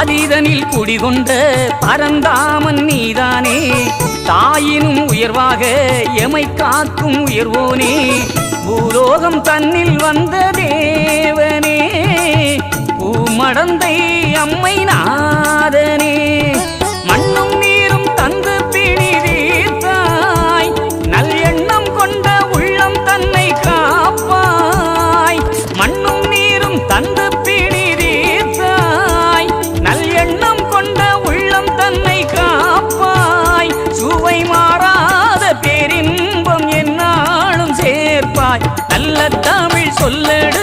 ஆதிதனில் குடிகொண்ட பரந்தாமன் நீதானே. தாயினும் உயர்வாக எமை காக்கும் உயர்வோனே. பூலோகம் தன்னில் வந்த தேவனே. பூமடந்தை அம்மை நாதனே. நல்ல தமிழ் சொல்லட.